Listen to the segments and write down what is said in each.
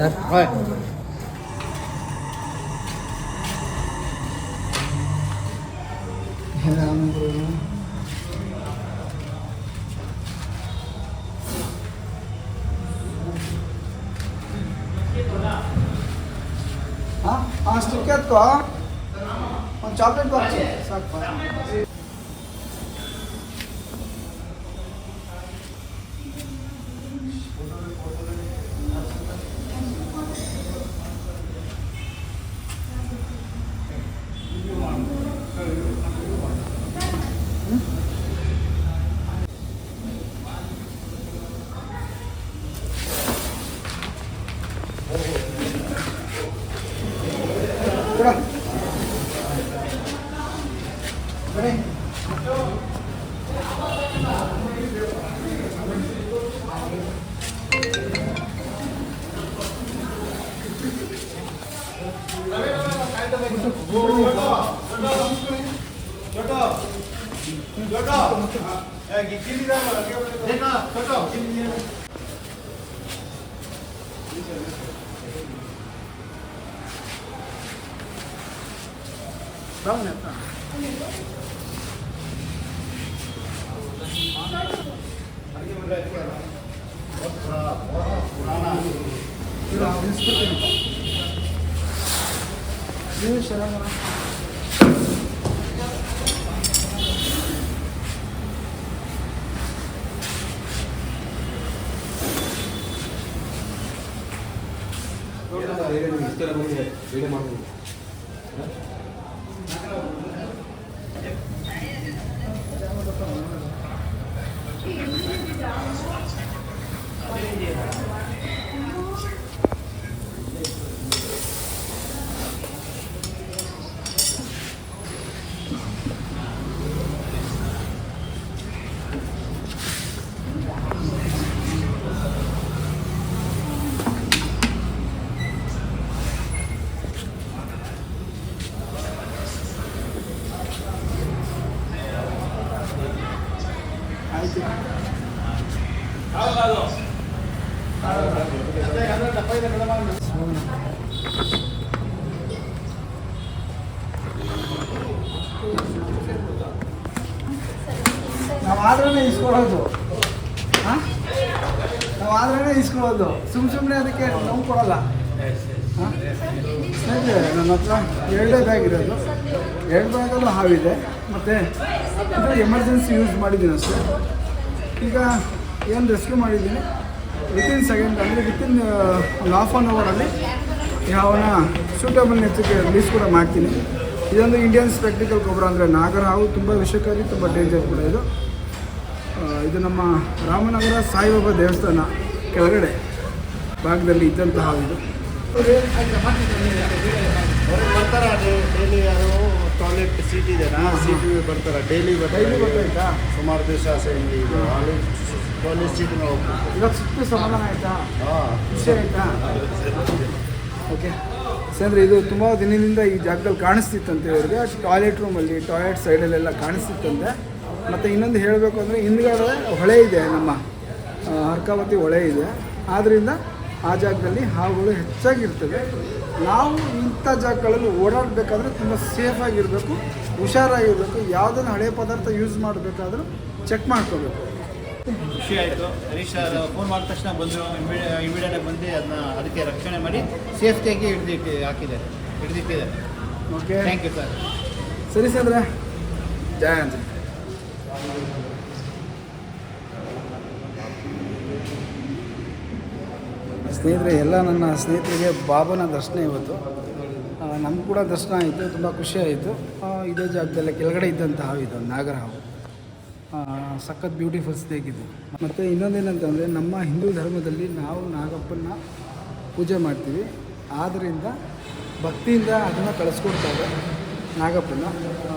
Sir হয় ಹಾಂ ಹಾಂ ಸ್ಟಿಕ್ ಎತ್ಕೋ ಒಂದು ಚಾಕ್ಲೇಟ್ ಬಾಕ್ಸ್ 나오네. 여기다가 얘를 이때라고 얘를 만든 거. ನಾವು ಆದ್ರೇ ಇಸ್ಕೊಳ್ಳೋದು ಹಾಂ? ನಾವು ಆದ್ರೇ ಇಸ್ಕೊಳ್ಳೋದು ಸುಮ್ಮ ಸುಮ್ಮನೆ ಅದಕ್ಕೆ ನಾವು ಕೊಡಲ್ಲ. ಹಾಂ? ಸರಿ ನನ್ನ ಹತ್ರ ಎರಡೇ ಬ್ಯಾಗ್ ಇರೋದು. ಎರಡು ಬ್ಯಾಗಲ್ಲೂ ಹಾವಿದೆ. ಮತ್ತು ಎಮರ್ಜೆನ್ಸಿ ಯೂಸ್ ಮಾಡಿದ್ದೀನಿ ಅಷ್ಟೇ. ಈಗ ಏನು ರೆಸ್ಕ್ಯೂ ಮಾಡಿದ್ದೀನಿ? ವಿತಿನ್ ಸೆಕೆಂಡ್ ಅಂದರೆ ವಿತಿನ್ ಹಾಫ್ ಆನ್ ಅವರಲ್ಲಿ ಯಾವನ ಸೂಟಬಲ್ ನೆಚ್ಚಕ್ಕೆ ರಿಲೀಸ್ ಕೂಡ ಮಾಡ್ತೀನಿ. ಇದೊಂದು ಇಂಡಿಯನ್ ಸ್ಪೆಕ್ಟಿಕಲ್ ಗೊಬ್ಬರ ಅಂದರೆ ನಾಗರ ಹಾವು ತುಂಬ ವಿಷಕಾರಿ, ತುಂಬ ಡೇಂಜರ್ ಕೂಡ ಇದು. ಇದು ನಮ್ಮ ರಾಮನಗರ ಸಾಯಿಬಾಬಾ ದೇವಸ್ಥಾನ ಕೆಳಗಡೆ ಭಾಗದಲ್ಲಿ ಇದ್ದಂತಹ ಇದು. ಟಾಯ್ಲೆಟ್ ಸೀಟ್ ಹಾ. ಸೀಟ್ ಬರ್ತಾರ? ಡೈಲಿ ಡೈಲಿ ಬರ್ತಾ ಸುಮಾರು ದಿವಸ ಇಲ್ಲಿ ಕಾಲೇಜ್ ಸೀಟ್ ಇವಾಗ ಸುತ್ತ ಸಮಾಧಾನ ಆಯಿತಾ? ಖುಷಿ ಆಯಿತಾ? ಓಕೆ. ಅಂದರೆ ಇದು ತುಂಬ ದಿನದಿಂದ ಈ ಜಾಗದಲ್ಲಿ ಕಾಣಿಸ್ತಿತ್ತಂತೆ ಇವ್ರಿಗೆ. ಟಾಯ್ಲೆಟ್ ರೂಮಲ್ಲಿ ಟಾಯ್ಲೆಟ್ ಸೈಡಲ್ಲೆಲ್ಲ ಕಾಣಿಸ್ತಿತ್ತಂತೆ. ಮತ್ತು ಇನ್ನೊಂದು ಹೇಳಬೇಕು ಅಂದರೆ ಹಿಂದ್ಗಡೆ ಹೊಳೆ ಇದೆ ನಮ್ಮ ಹರ್ಕಾವತಿ ಅರ್ಕಾವತಿ ಹೊಳೆ ಇದೆ. ಆದ್ದರಿಂದ ಆ ಜಾಗದಲ್ಲಿ ಹಾವುಗಳು ಹೆಚ್ಚಾಗಿರ್ತವೆ. ನಾವು ಇಂಥ ಜಾಗಗಳಲ್ಲಿ ಓಡಾಡಬೇಕಾದ್ರೆ ತುಂಬ ಸೇಫಾಗಿರಬೇಕು ಹುಷಾರಾಗಿರಬೇಕು. ಯಾವುದನ್ನು ಹಳೆ ಪದಾರ್ಥ ಯೂಸ್ ಮಾಡಬೇಕಾದ್ರೂ ಚೆಕ್ ಮಾಡ್ಕೋಬೇಕು. ಖುಷಿ ಆಯಿತು. ಹರೀಶ್ ಫೋನ್ ಮಾಡಿದ ತಕ್ಷಣ ಬಂದು ಇಮಿಡಿಯೇಟ್ ಬಂದು ಅದನ್ನ ಅದಕ್ಕೆ ರಕ್ಷಣೆ ಮಾಡಿ ಸೇಫ್ಟಿಯಾಗಿ ಹಿಡಿದಿಟ್ಟು ಹಾಕಿದ್ದಾರೆ ಹಿಡಿದಿಟ್ಟಿದ್ದಾರೆ ಓಕೆ ಥ್ಯಾಂಕ್ ಯು ಸರ್ ಸರಿ ಸಂದ್ರೆ ಜಯ ಅಂತ ಸ್ನೇಹಿತರೆ ಎಲ್ಲ ನನ್ನ ಸ್ನೇಹಿತರಿಗೆ ಬಾಬನ ದರ್ಶನ ಇವತ್ತು. ನಮ್ಗೆ ಕೂಡ ದರ್ಶನ ಆಯಿತು ತುಂಬ ಖುಷಿ ಆಯಿತು. ಇದೇ ಜಾಗದಲ್ಲೇ ಕೆಳಗಡೆ ಇದ್ದಂಥ ಹಾವು ಇದು ನಾಗರ ಹಾವು ಸಖತ್ ಬ್ಯೂಟಿಫುಲ್ ಸ್ನೇಕ್ ಇದು. ಮತ್ತು ಇನ್ನೊಂದೇನಂತಂದರೆ ನಮ್ಮ ಹಿಂದೂ ಧರ್ಮದಲ್ಲಿ ನಾವು ನಾಗಪ್ಪನ ಪೂಜೆ ಮಾಡ್ತೀವಿ. ಆದ್ದರಿಂದ ಭಕ್ತಿಯಿಂದ ಅದನ್ನು ಕಳಿಸ್ಕೊಡ್ತಾರೆ ನಾಗಪ್ಪನ ಆ,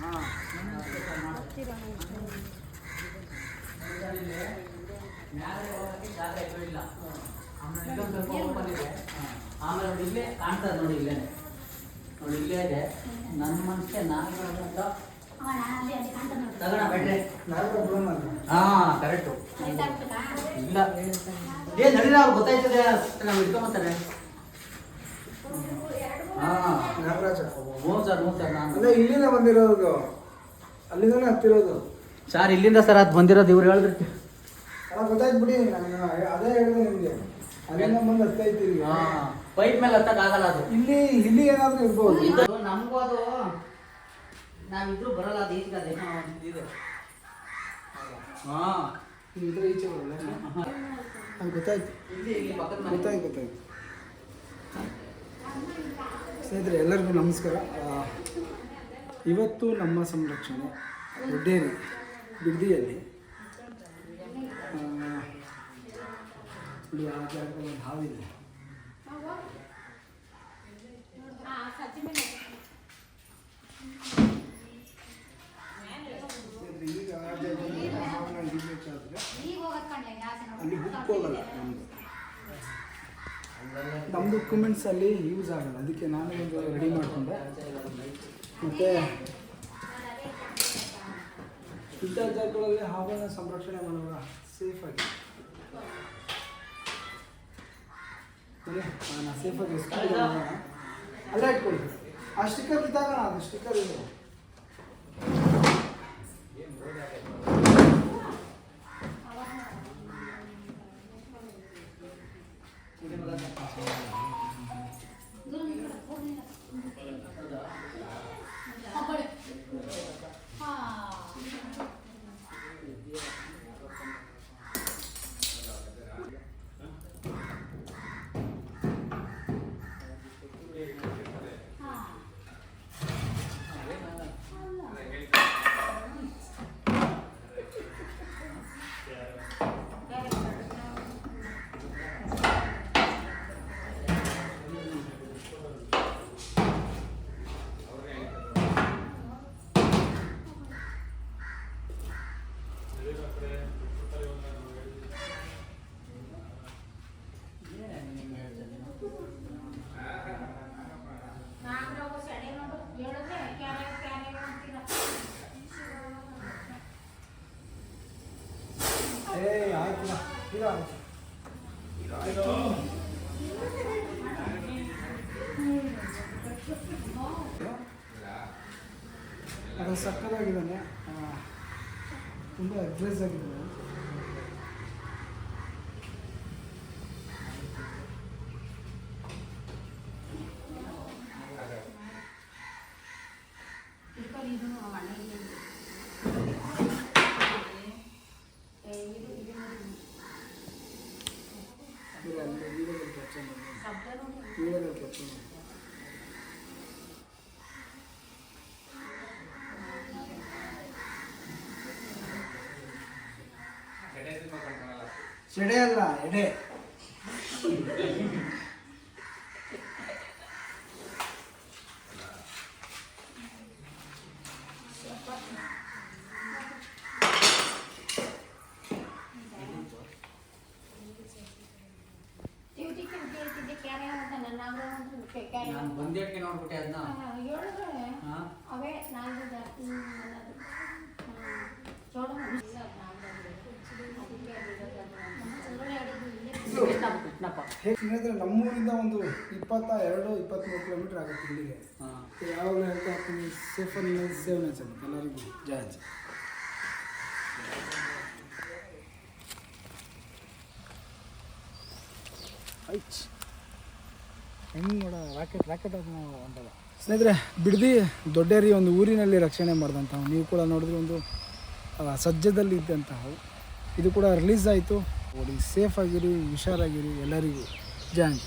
ಹಾಂ ಆಮೇಲೆ ನೋಡಿ ಇಲ್ಲೇ. ಕಾಣ್ತದೆ ನೋಡಿ ಇಲ್ಲೇ ನೋಡಿ ಇಲ್ಲೇ ಇದೆ ನನ್ನ ಮನಸ್ಸಿಗೆ ನಾನು ತಗೋಣ ಬೇಡ್ರಿ. ಹಾ ಕರೆಕ್ಟು ಇಲ್ಲ ಏ ನಡೀಲ ಅವ್ರು ಗೊತ್ತಾಯ್ತದೆ ನಾವು ಇಟ್ಕೊಂಬತ್ತಾರೆ ಹಾ ನಾಗರಾಜ. ಹ್ಞೂ ಸರ್ ಹ್ಞೂ ಸರ್ ನಾನು. ಅಲ್ಲ ಇಲ್ಲಿಂದ ಬಂದಿರೋದು. ಅಲ್ಲಿಂದನೇ ಹತ್ತಿರೋದು. ಸರ್ ಇಲ್ಲಿಂದ ಸರ್ ಅದು ಬಂದಿರೋದು ಇವ್ರು ಹೇಳಿದ್ರು ಅಲ್ಲ ಗೊತ್ತಾಯ್ತು ಬಿಡಿ ನಾನು ಅದೇ ಹೇಳಿದೆ ನಿಮಗೆ. ಅಲ್ಲಿಂದ ಬಂದು ಹತ್ತೈತಿ ಇಲ್ಲಿ ಹಾ ಪೈಪ್ ಮೇಲೆ ಹತ್ತಕ್ಕಾಗಲ್ಲ ಅದು. ಇಲ್ಲಿ ಇಲ್ಲಿ ಏನಾದರೂ ಇರ್ಬೋದು. ನಮಗೂ ಅದು. ನಾವಿದ್ರು ಬರಲ್ಲ ಅದು ಈಚೆ ಇದೆ. ಹಾ. ಇದ್ರೆ ಈಚೆ ಬರಲ್ಲ. ಅದು ಗೊತ್ತಾಯ್ತು. ಗೊತ್ತಾಯ್ತು ಗೊತ್ತಾಯ್ತು. ಸ್ನೇಹಿತರೆ ಎಲ್ಲರಿಗೂ ನಮಸ್ಕಾರ. ಇವತ್ತು ನಮ್ಮ ಸಂರಕ್ಷಣೆ ದೊಡ್ಡೇರಿ ಬಿಡ್ದಿಯಲ್ಲಿ. ಆ, ಜಾಗದಲ್ಲಿ ಒಂದು ಹಾವಿದೆ ಅಲ್ಲಿ ಬುಕ್ ಹೋಗಲ್ಲ ನಮ್ಮ ಡಾಕ್ಯುಮೆಂಟ್ಸ್ ಅಲ್ಲಿ ಯೂಸ್ ಆಗಲ್ಲ. ಅದಕ್ಕೆ ನಾನು ಒಂದು ರೆಡಿ ಮಾಡಿಕೊಂಡೆ. ಮತ್ತು ಇಂಥ ಜಾಗಗಳಲ್ಲಿ ಹಾವನ್ನು ಸಂರಕ್ಷಣೆ ಮಾಡುವಾಗ ಸೇಫಾಗಿ ನಾನು ಸೇಫಾಗಿ ಅಲ್ಲೇ. ಇಟ್ಕೊಳ್ಳಿ. ಆ ಸ್ಟಿಕ್ಕರ್ ಇದ್ದಾಗ ಅದು ಸ್ಟಿಕ್ಕರ್ ಇದೆ Gracias. ಸಕ್ಕತ್ತಾಗಿದ್ದಾನೆ ತುಂಬ ಅಡ್ರೆಸ್ ಆಗಿದ್ದಾನೆ ಇಲ್ಲ, ಅಲ್ಲಿ ವೀಡಿಯೋದಲ್ಲಿ ಕ್ಯಾಪ್ಚರ್ ಸೆಡೆ ಅಲ್ಲ ಎಡೆ. ನಾನು. ಬಂದೇಟ್ಗೆ ನೋಡ್ಬಿಟ್ಟೆ ಅದನ್ನ ಹೇಗೆ ಸ್ನೇಹಿತರೆ ನಮ್ಮೂರಿಂದ ಒಂದು ಇಪ್ಪತ್ತ ಎರಡು ಇಪ್ಪತ್ತ್ಮೂರು ಕಿಲೋಮೀಟ್ರ್ ಆಗುತ್ತೆ ಇಲ್ಲಿಗೆ. ಯಾವಾಗಲೂ ಹೇಳ್ತಾ ಇರ್ತೀನಿ ಸೇಫ್ ಅನ್ನ ಸೇವನೆ ಆಗುತ್ತೆ ಎಲ್ಲರಿಗೂ. ಜಾಜ್ ಐಚ್. ಹೆಂಗೆ ನೋಡ ರಾಕೆಟ್ ರಾಕೆಟ್ ಅಂತಲ್ಲ ಸ್ನೇಹಿತರೆ ಬಿಡದಿ ದೊಡ್ಡೇರಿ ಒಂದು ಊರಿನಲ್ಲಿ ರಕ್ಷಣೆ ಮಾಡಿದಂತಹ ನೀವು ಕೂಡ ನೋಡಿದ್ರೆ ಒಂದು ಸಜ್ಜದಲ್ಲಿ ಇದ್ದಂತಹ ಇದು ಕೂಡ ರಿಲೀಸ್ ಆಯಿತು. ನೋಡಿ ಸೇಫ್ ಆಗಿರಿ ಹುಷಾರಾಗಿರಿ ಎಲ್ಲರಿಗೂ. ಜಾಯಿಂಟ್